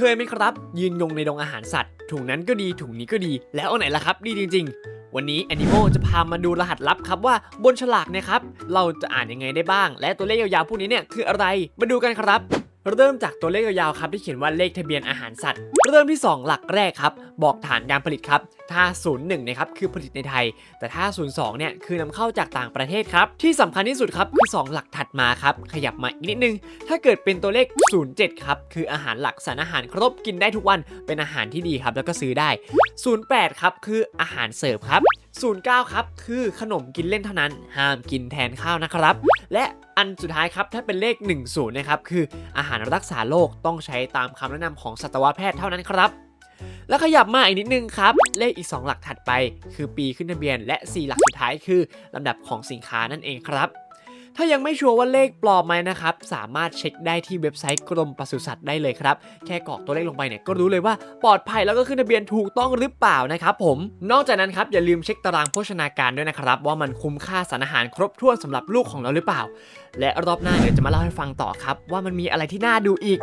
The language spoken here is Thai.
เคยไหมครับ ยืนงงในดงอาหารสัตว์ถุงนั้นก็ดีถุงนี้ก็ดี แล้วอันไหนล่ะครับ ดีจริง ๆ วันนี้ Animal จะพามาดูรหัสลับครับว่าบนฉลากเนะครับ เราจะอ่านยังไงได้บ้าง และตัวเลขยาวๆพวกนี้เนี่ยคืออะไรมาดูกันครับ เริ่มจากตัวเลขยาวๆครับที่เขียนว่าเลขทะเบียนอาหารสัตว์ เริ่มที่ 2 หลักแรกครับ บอกฐานการผลิตครับ ถ้า 01นะครับคือผลิตในไทย แต่ถ้า 02เนี่ยคือนำเข้าจากต่างประเทศครับ ที่สำคัญที่สุดครับคือ 2 หลักถัดมาครับ ขยับมาอีกนิดนึง ถ้าเกิดเป็นตัวเลข 07ครับคืออาหารหลักสารอาหารครบกินได้ทุกวันเป็นอาหารที่ดีครับแล้วก็ซื้อได้ 08ครับคืออาหารเสิร์ฟครับ 09 ครับ คือขนมกินเล่นเท่านั้น ห้ามกินแทนข้าวนะครับ และอันสุดท้ายครับ ถ้าเป็นเลข 10 นะครับ คืออาหารรักษาโรคต้องใช้ตามคำแนะนำของสัตวแพทย์เท่านั้นครับ แล้วขยับมาอีกนิดนึงครับ เลขอีก 2 หลักถัดไป คือปีขึ้นทะเบียน และ 4 หลักสุดท้ายคือลำดับของสินค้านั่นเองครับ ถ้ายังไม่ชัวร์ว่าเลขปลอมไหมนะครับ สามารถเช็คได้ที่เว็บไซต์กรมปศุสัตว์ได้เลยครับ แค่กรอกตัวเลขลงไปเนี่ยก็รู้เลยว่าปลอดภัยแล้วก็ขึ้นทะเบียนถูกต้องหรือเปล่านะครับผม นอกจากนั้นครับอย่าลืมเช็คตารางโภชนาการด้วยนะครับ ว่ามันคุ้มค่าสารอาหารครบถ้วนสำหรับลูกของเราหรือเปล่า และรอบหน้าเดี๋ยวจะมาเล่าให้ฟังต่อครับ ว่ามันมีอะไรที่น่าดูอีก